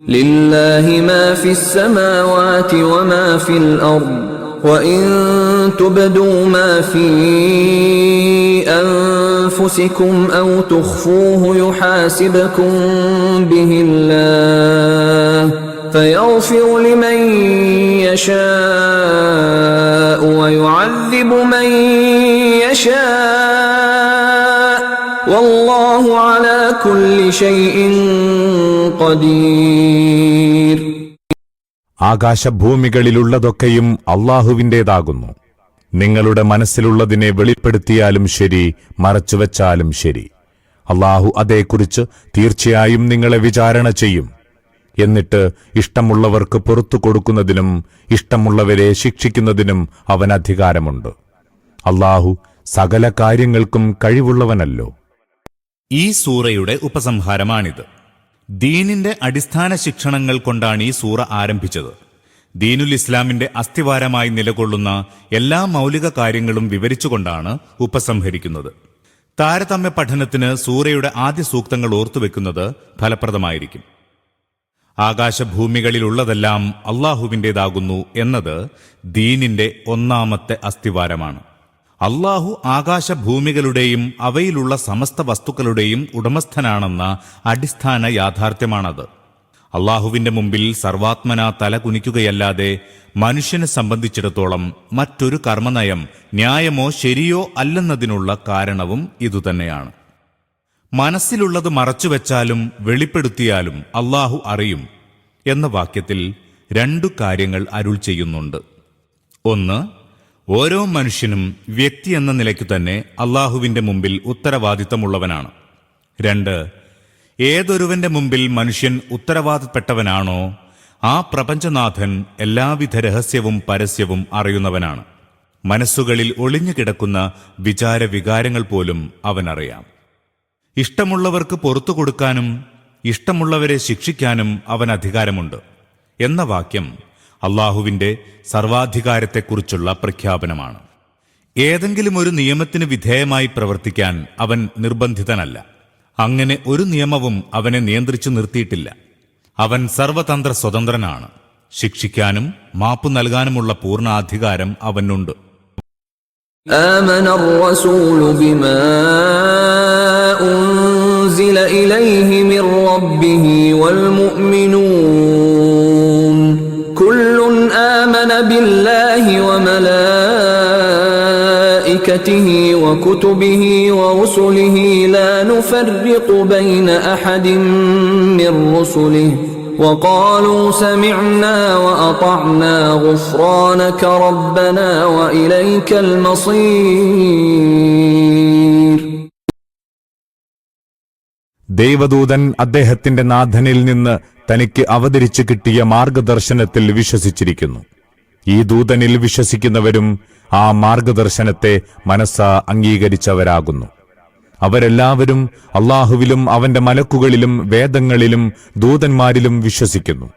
لله ما في السماوات وما في الأرض وإن تبدوا ما في أنفسكم أو تخفوه يحاسبكم به الله فيغفر لمن يشاء ويعذب من يشاء. ആകാശഭൂമികളിലുള്ളതൊക്കെയും അള്ളാഹുവിന്റേതാകുന്നു. നിങ്ങളുടെ മനസ്സിലുള്ളതിനെ വെളിപ്പെടുത്തിയാലും ശരി മറച്ചുവെച്ചാലും ശരി. അള്ളാഹു അതേക്കുറിച്ച് തീർച്ചയായും നിങ്ങളെ വിചാരണ ചെയ്യും. എന്നിട്ട് ഇഷ്ടമുള്ളവർക്ക് പുറത്തു കൊടുക്കുന്നതിനും ഇഷ്ടമുള്ളവരെ ശിക്ഷിക്കുന്നതിനും അവൻ അധികാരമുണ്ട് അള്ളാഹു സകല കാര്യങ്ങൾക്കും കഴിവുള്ളവനല്ലോ. ഈ സൂറയുടെ ഉപസംഹാരമാണിത്. ദീനിന്റെ അടിസ്ഥാന ശിക്ഷണങ്ങൾ കൊണ്ടാണ് ഈ സൂറ ആരംഭിച്ചത്. ദീനുൽ ഇസ്ലാമിന്റെ അസ്ഥിവാരമായി നിലകൊള്ളുന്ന എല്ലാ മൗലിക കാര്യങ്ങളും വിവരിച്ചുകൊണ്ടാണ് ഉപസംഹരിക്കുന്നത്. താരതമ്യ പഠനത്തിന് സൂറയുടെ ആദ്യ സൂക്തങ്ങൾ ഓർത്തുവെക്കുന്നത് ഫലപ്രദമായിരിക്കും. ആകാശഭൂമികളിലുള്ളതെല്ലാം അള്ളാഹുവിന്റേതാകുന്നു എന്നത് ദീനിന്റെ ഒന്നാമത്തെ അസ്ഥിവാരമാണ്. അള്ളാഹു ആകാശഭൂമികളുടെയും അവയിലുള്ള സമസ്ത വസ്തുക്കളുടെയും ഉടമസ്ഥനാണെന്ന അടിസ്ഥാന യാഥാർത്ഥ്യമാണത്. അള്ളാഹുവിന്റെ മുമ്പിൽ സർവാത്മന തല കുനിക്കുകയല്ലാതെ മനുഷ്യനെ സംബന്ധിച്ചിടത്തോളം മറ്റൊരു കർമ്മനയം ന്യായമോ ശരിയോ അല്ലെന്നതിനുള്ള കാരണവും ഇതുതന്നെയാണ്. മനസ്സിലുള്ളത് മറച്ചുവെച്ചാലും വെളിപ്പെടുത്തിയാലും അള്ളാഹു അറിയും എന്ന വാക്യത്തിൽ രണ്ടു കാര്യങ്ങൾ അരുൾ ചെയ്യുന്നുണ്ട്. ഒന്ന് ഓരോ മനുഷ്യനും വ്യക്തി എന്ന നിലയ്ക്ക് തന്നെ അള്ളാഹുവിന്റെ മുമ്പിൽ ഉത്തരവാദിത്തമുള്ളവനാണ്. രണ്ട് ഏതൊരുവന്റെ മുമ്പിൽ മനുഷ്യൻ ഉത്തരവാദപ്പെട്ടവനാണോ ആ പ്രപഞ്ചനാഥൻ എല്ലാവിധ രഹസ്യവും പരസ്യവും അറിയുന്നവനാണ്. മനസ്സുകളിൽ ഒളിഞ്ഞു കിടക്കുന്ന വിചാര വികാരങ്ങൾ പോലും അവനറിയാം. ഇഷ്ടമുള്ളവർക്ക് പുറത്തു കൊടുക്കാനും ഇഷ്ടമുള്ളവരെ ശിക്ഷിക്കാനും അവൻ അധികാരമുണ്ട് എന്ന വാക്യം അള്ളാഹുവിന്റെ സർവാധികാരത്തെക്കുറിച്ചുള്ള പ്രഖ്യാപനമാണ് ഏതെങ്കിലും ഒരു നിയമത്തിന് വിധേയമായി പ്രവർത്തിക്കാൻ അവൻ നിർബന്ധിതനല്ല അങ്ങനെ ഒരു നിയമവും അവനെ നിയന്ത്രിച്ചു നിർത്തിയിട്ടില്ല അവൻ സർവതന്ത്ര സ്വതന്ത്രനാണ് ശിക്ഷിക്കാനും മാപ്പു നൽകാനുമുള്ള പൂർണ്ണ അധികാരം അവനുണ്ട് آمن الرسول بما أنزل إليه من ربه والمؤمنون وملائكته وكتبه ورسله لا نفرق بين أحد من رسله وقالوا سمعنا وأطعنا غفرانك ربنا وإليك المصير ദൈവദൂതൻ അദ്ദേഹത്തിന്റെ നാഥനിൽ നിന്ന് തനിക്ക് അവതരിച്ചു കിട്ടിയ മാർഗദർശനത്തിൽ വിശ്വസിച്ചിരിക്കുന്നു ഈ ദൂതനിൽ വിശ്വസിക്കുന്നവരും ആ മാർഗദർശനത്തെ മനസ്സ അംഗീകരിച്ചവരാകുന്നു. അവരെല്ലാവരും അള്ളാഹുവിലും അവന്റെ മലക്കുകളിലും വേദങ്ങളിലും ദൂതന്മാരിലും വിശ്വസിക്കുന്നു.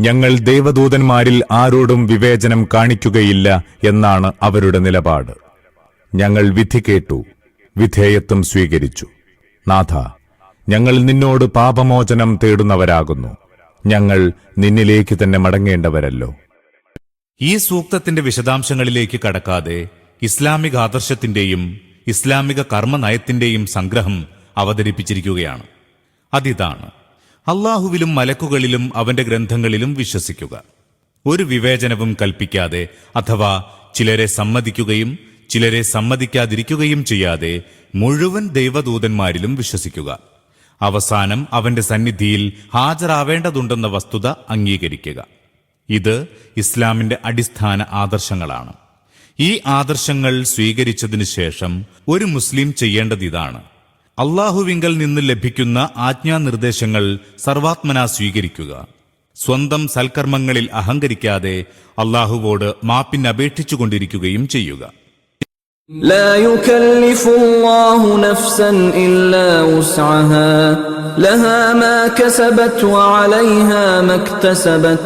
ഞങ്ങൾ ദേവദൂതന്മാരിൽ ആരോടും വിവേചനം കാണിക്കുകയില്ല എന്നാണ് അവരുടെ നിലപാട്. ഞങ്ങൾ വിധി കേട്ടു വിധേയത്വം സ്വീകരിച്ചു. നാഥ ഞങ്ങൾ നിന്നോട് പാപമോചനം തേടുന്നവരാകുന്നു. ഞങ്ങൾ നിന്നിലേക്ക് തന്നെ മടങ്ങേണ്ടവരല്ലോ. ഈ സൂക്തത്തിന്റെ വിശദാംശങ്ങളിലേക്ക് കടക്കാതെ ഇസ്ലാമിക ആദർശത്തിന്റെയും ഇസ്ലാമിക കർമ്മനയത്തിന്റെയും സംഗ്രഹം അവതരിപ്പിച്ചിരിക്കുകയാണ്. അതിതാണ്. അള്ളാഹുവിലും മലക്കുകളിലും അവന്റെ ഗ്രന്ഥങ്ങളിലും വിശ്വസിക്കുക. ഒരു വിവേചനവും കൽപ്പിക്കാതെ അഥവാ ചിലരെ സമ്മതിക്കുകയും ചിലരെ സമ്മതിക്കാതിരിക്കുകയും ചെയ്യാതെ മുഴുവൻ ദൈവദൂതന്മാരിലും വിശ്വസിക്കുക. അവസാനം അവന്റെ സന്നിധിയിൽ ഹാജരാവേണ്ടതുണ്ടെന്ന വസ്തുത അംഗീകരിക്കുക. ഇത് ഇസ്ലാമിന്റെ അടിസ്ഥാന ആദർശങ്ങളാണ് ഈ ആദർശങ്ങൾ സ്വീകരിച്ചതിനു ശേഷം ഒരു മുസ്ലിം ചെയ്യേണ്ടത് ഇതാണ് അള്ളാഹുവിങ്കൽ നിന്ന് ലഭിക്കുന്ന ആജ്ഞാനിർദ്ദേശങ്ങൾ സർവാത്മന സ്വീകരിക്കുക സ്വന്തം സൽക്കർമ്മങ്ങളിൽ അഹങ്കരിക്കാതെ അള്ളാഹുവോട് മാപ്പിനപേക്ഷിച്ചുകൊണ്ടിരിക്കുകയും ചെയ്യുക لا يكلف الله نفسا إلا وسعها لها ما كسبت وعليها ما اكتسبت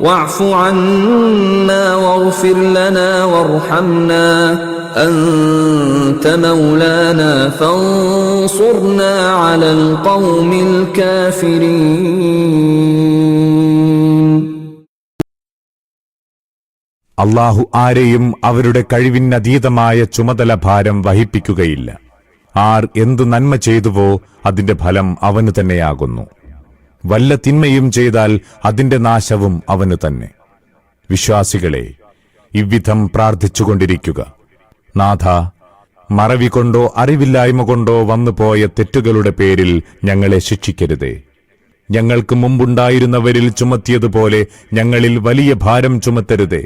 واعف عنا واغفر لنا وارحمنا أنت مولانا فانصرنا على القوم الكافرين അള്ളാഹു ആരെയും അവരുടെ കഴിവിനതീതമായ ചുമതല ഭാരം വഹിപ്പിക്കുകയില്ല ആർ എന്തു നന്മ ചെയ്തുവോ അതിന്റെ ഫലം അവനു തന്നെയാകുന്നു വല്ല തിന്മയും ചെയ്താൽ അതിന്റെ നാശവും അവനു തന്നെ. വിശ്വാസികളെ ഇவ்விധം പ്രാർത്ഥിച്ചുകൊണ്ടിരിക്കുക. നാഥ മറവി കൊണ്ടോ അറിവില്ലായ്മ കൊണ്ടോ വന്നുപോയ തെറ്റുകളുടെ പേരിൽ ഞങ്ങളെ ശിക്ഷിക്കരുതേ. ഞങ്ങൾക്ക് മുമ്പുണ്ടായിരുന്നവരിൽ ചുമത്തിയതുപോലെ ഞങ്ങളിൽ വലിയ ഭാരം ചുമത്തരുതേ.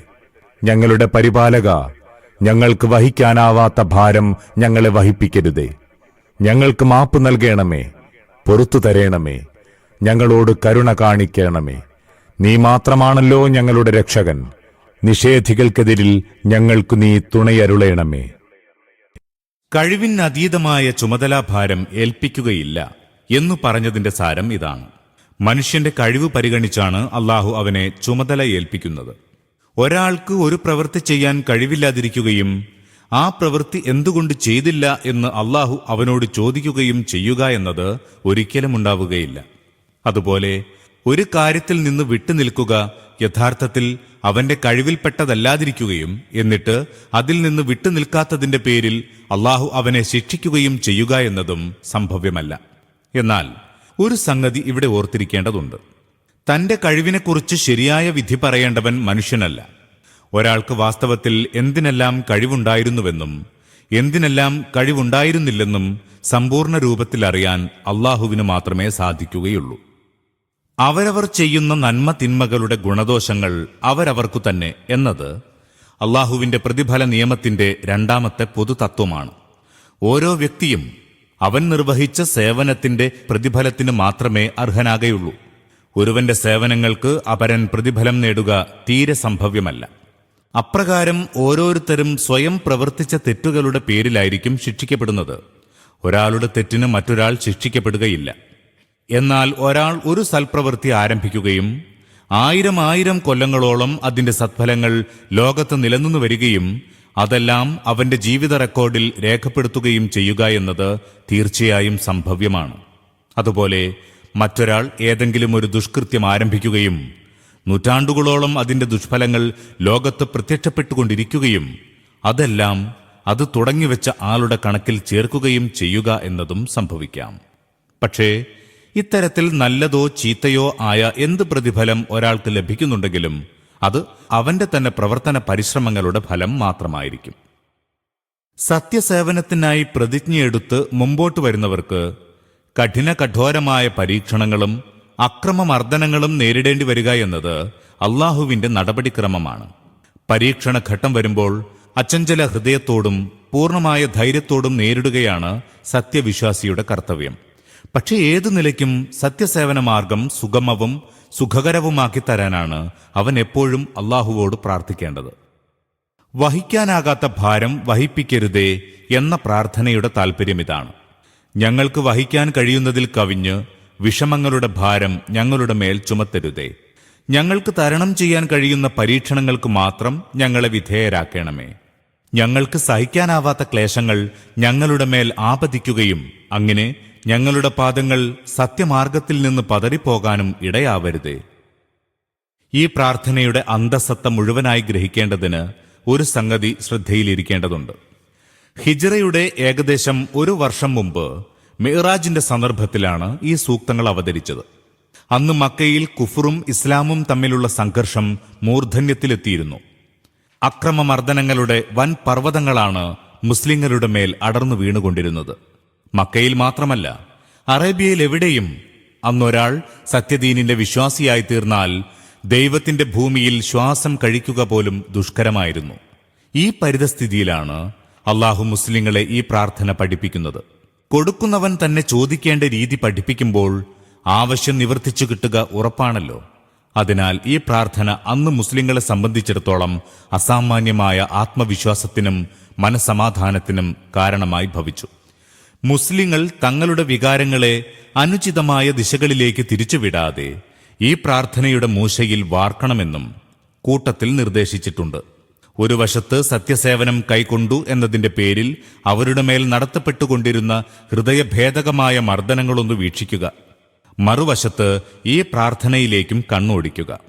ഞങ്ങളുടെ പരിപാലക ഞങ്ങൾക്ക് വഹിക്കാനാവാത്ത ഭാരം ഞങ്ങളെ വഹിപ്പിക്കരുതേ. ഞങ്ങൾക്ക് മാപ്പ് നൽകണമേ പൊറത്തു തരേണമേ. ഞങ്ങളോട് കരുണ കാണിക്കണമേ. നീ മാത്രമാണല്ലോ ഞങ്ങളുടെ രക്ഷകൻ. നിഷേധികൾക്കെതിരിൽ ഞങ്ങൾക്കു നീ തുണയരുളേണമേ. കഴിവിനതീതമായ ചുമതലാഭാരം ഏൽപ്പിക്കുകയില്ല എന്നു പറഞ്ഞതിന്റെ സാരം ഇതാണ്. മനുഷ്യന്റെ കഴിവ് പരിഗണിച്ചാണ് അള്ളാഹു അവനെ ചുമതല ഏൽപ്പിക്കുന്നത്. ഒരാൾക്ക് ഒരു പ്രവൃത്തി ചെയ്യാൻ കഴിവില്ലാതിരിക്കുകയും ആ പ്രവൃത്തി എന്തുകൊണ്ട് ചെയ്തില്ല എന്ന് അള്ളാഹു അവനോട് ചോദിക്കുകയും ചെയ്യുക എന്നത് ഒരിക്കലും ഉണ്ടാവുകയില്ല അതുപോലെ ഒരു കാര്യത്തിൽ നിന്ന് വിട്ടുനിൽക്കുക യഥാർത്ഥത്തിൽ അവന്റെ കഴിവിൽപ്പെട്ടതല്ലാതിരിക്കുകയും എന്നിട്ട് അതിൽ നിന്ന് വിട്ടുനിൽക്കാത്തതിന്റെ പേരിൽ അള്ളാഹു അവനെ ശിക്ഷിക്കുകയും ചെയ്യുക എന്നതും സംഭവ്യമല്ല. എന്നാൽ ഒരു സംഗതി ഇവിടെ ഓർത്തിരിക്കേണ്ടതുണ്ട്. തന്റെ കഴിവിനെക്കുറിച്ച് ശരിയായ വിധി പറയേണ്ടവൻ മനുഷ്യനല്ല. ഒരാൾക്ക് വാസ്തവത്തിൽ എന്തിനെല്ലാം കഴിവുണ്ടായിരുന്നുവെന്നും എന്തിനെല്ലാം കഴിവുണ്ടായിരുന്നില്ലെന്നും സമ്പൂർണ രൂപത്തിൽ അറിയാൻ അള്ളാഹുവിന് മാത്രമേ സാധിക്കുകയുള്ളൂ. അവരവർ ചെയ്യുന്ന നന്മ തിന്മകളുടെ ഗുണദോഷങ്ങൾ അവരവർക്കു തന്നെ എന്നത് അള്ളാഹുവിന്റെ പ്രതിഫല നിയമത്തിന്റെ രണ്ടാമത്തെ പൊതുതത്വമാണ്. ഓരോ വ്യക്തിയും അവൻ നിർവഹിച്ച സേവനത്തിന്റെ പ്രതിഫലത്തിന് മാത്രമേ അർഹനാകയുള്ളൂ. ഒരുവന്റെ സേവനങ്ങൾക്ക് അപരൻ പ്രതിഫലം നേടുക തീരെ സംഭവ്യമല്ല. അപ്രകാരം ഓരോരുത്തരും സ്വയം പ്രവർത്തിച്ച തെറ്റുകളുടെ പേരിലായിരിക്കും ശിക്ഷിക്കപ്പെടുന്നത്. ഒരാളുടെ തെറ്റിന് മറ്റൊരാൾ ശിക്ഷിക്കപ്പെടുകയില്ല. എന്നാൽ ഒരാൾ ഒരു സൽപ്രവൃത്തി ആരംഭിക്കുകയും ആയിരം ആയിരം കൊല്ലങ്ങളോളം അതിന്റെ സത്ഫലങ്ങൾ ലോകത്ത് നിലനിന്നു വരികയും അതെല്ലാം അവന്റെ ജീവിത റെക്കോർഡിൽ രേഖപ്പെടുത്തുകയും ചെയ്യുക എന്നത് തീർച്ചയായും സംഭവ്യമാണ്. അതുപോലെ മറ്റൊരാൾ ഏതെങ്കിലും ഒരു ദുഷ്കൃത്യം ആരംഭിക്കുകയും നൂറ്റാണ്ടുകളോളം അതിന്റെ ദുഷ്ഫലങ്ങൾ ലോകത്ത് പ്രത്യക്ഷപ്പെട്ടുകൊണ്ടിരിക്കുകയും അതെല്ലാം അത് തുടങ്ങിവെച്ച ആളുടെ കണക്കിൽ ചേർക്കുകയും ചെയ്യുക എന്നതും സംഭവിക്കാം. പക്ഷേ ഇത്തരത്തിൽ നല്ലതോ ചീത്തയോ ആയ എന്ത് പ്രതിഫലം ഒരാൾക്ക് ലഭിക്കുന്നുണ്ടെങ്കിലും അത് അവന്റെ തന്നെ പ്രവർത്തന പരിശ്രമങ്ങളുടെ ഫലം മാത്രമായിരിക്കും. സത്യസേവനത്തിനായി പ്രതിജ്ഞയെടുത്ത് മുമ്പോട്ട് വരുന്നവർക്ക് കഠിന കഠോരമായ പരീക്ഷണങ്ങളും അക്രമമർദ്ദനങ്ങളും നേരിടേണ്ടി വരിക എന്നത് അള്ളാഹുവിന്റെ നടപടിക്രമമാണ്. പരീക്ഷണ ഘട്ടം വരുമ്പോൾ അച്ചഞ്ചല ഹൃദയത്തോടും പൂർണമായ ധൈര്യത്തോടും നേരിടുകയാണ് സത്യവിശ്വാസിയുടെ കർത്തവ്യം. പക്ഷെ ഏതു നിലയ്ക്കും സത്യസേവന മാർഗം സുഗമവും സുഖകരവുമാക്കി തരാനാണ് അവൻ എപ്പോഴും അള്ളാഹുവോട് പ്രാർത്ഥിക്കേണ്ടത്. വഹിക്കാനാകാത്ത ഭാരം വഹിപ്പിക്കരുതേ എന്ന പ്രാർത്ഥനയുടെ താൽപ്പര്യം ഇതാണ്. ഞങ്ങൾക്ക് വഹിക്കാൻ കഴിയുന്നതിൽ കവിഞ്ഞ് വിഷമങ്ങളുടെ ഭാരം ഞങ്ങളുടെ മേൽ ചുമത്തരുതേ. ഞങ്ങൾക്ക് തരണം ചെയ്യാൻ കഴിയുന്ന പരീക്ഷണങ്ങൾക്ക് മാത്രം ഞങ്ങളെ വിധേയരാക്കണമേ. ഞങ്ങൾക്ക് സഹിക്കാനാവാത്ത ക്ലേശങ്ങൾ ഞങ്ങളുടെ മേൽ ആപതിക്കുകയും അങ്ങനെ ഞങ്ങളുടെ പാദങ്ങൾ സത്യമാർഗത്തിൽ നിന്ന് പതറിപ്പോകാനും ഇടയാവരുത്. ഈ പ്രാർത്ഥനയുടെ അന്തസത്ത മുഴുവനായി ഗ്രഹിക്കേണ്ടതിന് ഒരു സംഗതി ശ്രദ്ധയിലിരിക്കേണ്ടതുണ്ട്. ഹിജറയുടെ ഏകദേശം ഒരു വർഷം മുമ്പ് മിഹ്റാജിന്റെ സന്ദർഭത്തിലാണ് ഈ സൂക്തങ്ങൾ അവതരിച്ചത്. അന്ന് മക്കയിൽ കുഫറും ഇസ്ലാമും തമ്മിലുള്ള സംഘർഷം മൂർധന്യത്തിലെത്തിയിരുന്നു. അക്രമമർദ്ദനങ്ങളുടെ വൻ പർവതങ്ങളാണ് മുസ്ലിങ്ങളുടെ മേൽ അടർന്നു വീണുകൊണ്ടിരുന്നത്. മക്കയിൽ മാത്രമല്ല അറേബ്യയിൽ എവിടെയും അന്നൊരാൾ സത്യദീനിന്റെ വിശ്വാസിയായി തീർന്നാൽ ദൈവത്തിന്റെ ഭൂമിയിൽ ശ്വാസം കഴിക്കുക പോലും ദുഷ്കരമായിരുന്നു. ഈ പരിതസ്ഥിതിയിലാണ് അള്ളാഹു മുസ്ലിങ്ങളെ ഈ പ്രാർത്ഥന പഠിപ്പിക്കുന്നത്. കൊടുക്കുന്നവൻ തന്നെ ചോദിക്കേണ്ട രീതി പഠിപ്പിക്കുമ്പോൾ ആവശ്യം നിവർത്തിച്ചു കിട്ടുക ഉറപ്പാണല്ലോ. അതിനാൽ ഈ പ്രാർത്ഥന അന്ന് മുസ്ലിങ്ങളെ സംബന്ധിച്ചിടത്തോളം അസാമാന്യമായ ആത്മവിശ്വാസത്തിനും മനസമാധാനത്തിനും കാരണമായി ഭവിച്ചു. മുസ്ലിങ്ങൾ തങ്ങളുടെ വികാരങ്ങളെ അനുചിതമായ ദിശകളിലേക്ക് തിരിച്ചുവിടാതെ ഈ പ്രാർത്ഥനയുടെ മൂശയിൽ വാർക്കണമെന്നും കൂട്ടത്തിൽ നിർദ്ദേശിച്ചിട്ടുണ്ട്. ഒരു വശത്ത് സത്യസേവനം കൈക്കൊണ്ടു എന്നതിന്റെ പേരിൽ അവരുടെ മേൽ നടത്തപ്പെട്ടുകൊണ്ടിരുന്ന ഹൃദയഭേദകമായ മർദ്ദനങ്ങളൊന്ന് വീക്ഷിക്കുക. മറുവശത്ത് ഈ പ്രാർത്ഥനയിലേക്കും കണ്ണോടിക്കുക.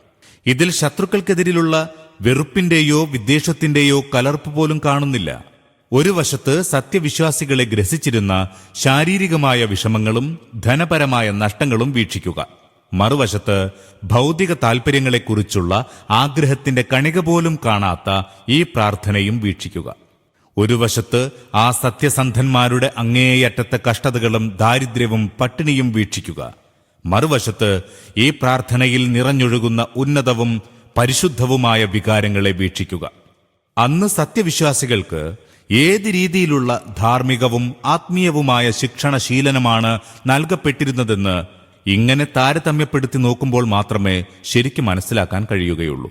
ഇതിൽ ശത്രുക്കൾക്കെതിരിലുള്ള വെറുപ്പിന്റെയോ വിദ്വേഷത്തിന്റെയോ കലർപ്പ് പോലും കാണുന്നില്ല. ഒരു വശത്ത് സത്യവിശ്വാസികളെ ഗ്രസിച്ചിരുന്ന ശാരീരികമായ വിഷമങ്ങളും ധനപരമായ നഷ്ടങ്ങളും വീക്ഷിക്കുക. മറുവശത്ത് ഭൗതിക താൽപ്പര്യങ്ങളെക്കുറിച്ചുള്ള ആഗ്രഹത്തിന്റെ കണിക പോലും കാണാത്ത ഈ പ്രാർത്ഥനയും വീക്ഷിക്കുക. ഒരു വശത്ത് ആ സത്യസന്ധന്മാരുടെ അങ്ങേയറ്റത്തെ കഷ്ടതകളും ദാരിദ്ര്യവും പട്ടിണിയും വീക്ഷിക്കുക. മറുവശത്ത് ഈ പ്രാർത്ഥനയിൽ നിറഞ്ഞൊഴുകുന്ന ഉന്നതവും പരിശുദ്ധവുമായ വികാരങ്ങളെ വീക്ഷിക്കുക. അന്ന് സത്യവിശ്വാസികൾക്ക് ഏത് രീതിയിലുള്ള ധാർമ്മികവും ആത്മീയവുമായ ശിക്ഷണശീലനമാണ് നൽകപ്പെട്ടിരുന്നതെന്ന് ഇങ്ങനെ താരതമ്യപ്പെടുത്തി നോക്കുമ്പോൾ മാത്രമേ ശരിക്കും മനസ്സിലാക്കാൻ കഴിയുകയുള്ളൂ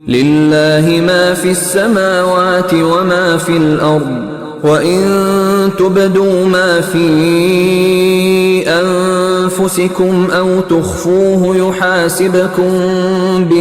لله ما في السماوات وما في الأرض وإن تبدوا ما في أنفسكم أو تخفوه يحاسبكم به